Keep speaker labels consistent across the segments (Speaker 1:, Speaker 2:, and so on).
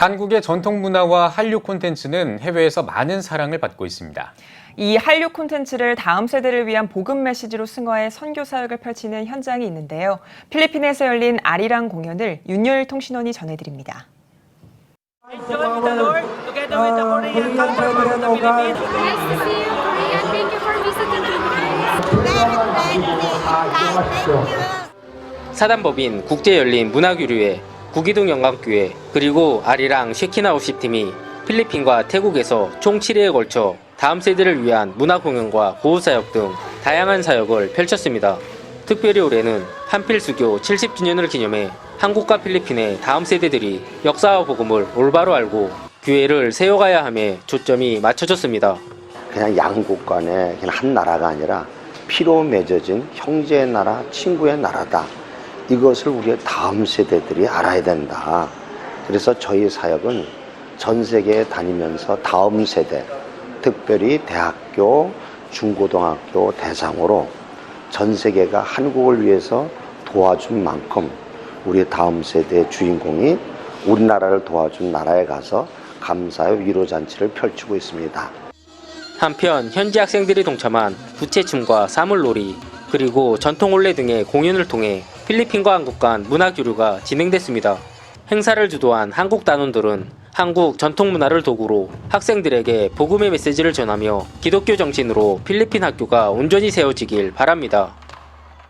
Speaker 1: 한국의 전통 문화와 한류 콘텐츠는 해외에서 많은 사랑을 받고 있습니다.
Speaker 2: 이 한류 콘텐츠를 다음 세대를 위한 복음 메시지로 승화해 선교 사역을 펼치는 현장이 있는데요. 필리핀에서 열린 아리랑 공연을 윤열 통신원이 전해드립니다.
Speaker 3: 사단법인 국제열린 문화교류회, 구기동 영광교회, 그리고 아리랑 쉐키나우십 팀이 필리핀과 태국에서 총 7회에 걸쳐 다음 세대를 위한 문화 공연과 보호 사역 등 다양한 사역을 펼쳤습니다. 특별히 올해는 한필수교 70주년을 기념해 한국과 필리핀의 다음 세대들이 역사와 복음을 올바로 알고 교회를 세워가야 함에 초점이 맞춰졌습니다.
Speaker 4: 그냥 양국 간의 그냥 한 나라가 아니라 피로 맺어진 형제의 나라, 친구의 나라다. 이것을 우리 다음 세대들이 알아야 된다. 그래서 저희 사역은 전 세계에 다니면서 다음 세대, 특별히 대학교, 중고등학교 대상으로 전 세계가 한국을 위해서 도와준 만큼 우리 다음 세대의 주인공이 우리나라를 도와준 나라에 가서 감사의 위로잔치를 펼치고 있습니다.
Speaker 3: 한편 현지 학생들이 동참한 부채춤과 사물놀이 그리고 전통 올레 등의 공연을 통해 필리핀과 한국 간 문화 교류가 진행됐습니다. 행사를 주도한 한국 단원들은 한국 전통 문화를 도구로 학생들에게 복음의 메시지를 전하며 기독교 정신으로 필리핀 학교가 온전히 세워지길 바랍니다.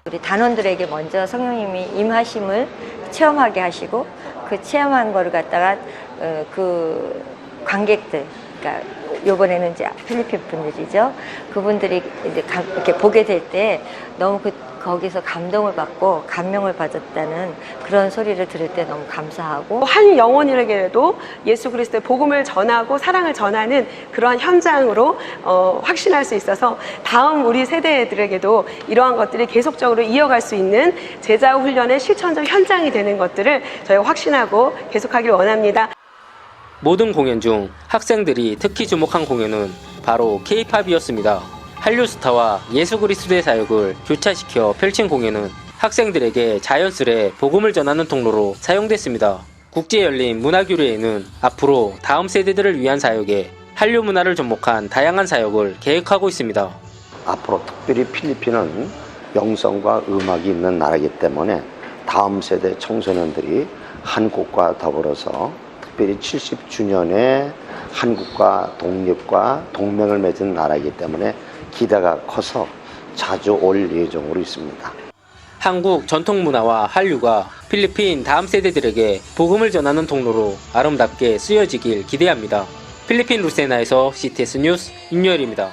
Speaker 5: 우리 단원들에게 먼저 성령님이 임하심을 체험하게 하시고 그 체험한 거를 갖다가 어, 그 관객들 그러니까 요번에는 이제 필리핀 분들이죠. 그분들이 이제 가- 이렇게 보게 될 때 너무 그 거기서 감동을 받고 감명을 받았다는 그런 소리를 들을 때 너무 감사하고
Speaker 6: 한 영혼이라도 예수 그리스도의 복음을 전하고 사랑을 전하는 그러한 현장으로 어, 확신할 수 있어서 다음 우리 세대들에게도 이러한 것들이 계속적으로 이어갈 수 있는 제자 훈련의 실천적 현장이 되는 것들을 저희가 확신하고 계속하길 원합니다.
Speaker 3: 모든 공연 중 학생들이 특히 주목한 공연은 바로 K-팝이었습니다. 한류 스타와 예수 그리스도의 사역을 교차시켜 펼친 공연은 학생들에게 자연스레 복음을 전하는 통로로 사용됐습니다. 국제 열린 문화교류회는 앞으로 다음 세대들을 위한 사역에 한류 문화를 접목한 다양한 사역을 계획하고 있습니다.
Speaker 4: 앞으로 특별히 필리핀은 영성과 음악이 있는 나라이기 때문에 다음 세대 청소년들이 한국과 더불어서 특별히 70주년에 한국과 독립과 동맹을 맺은 나라이기 때문에 기대가 커서 자주 올 예정으로 있습니다.
Speaker 3: 한국 전통 문화와 한류가 필리핀 다음 세대들에게 복음을 전하는 통로로 아름답게 쓰여지길 기대합니다. 필리핀 루세나에서 CTS 뉴스 윤열입니다.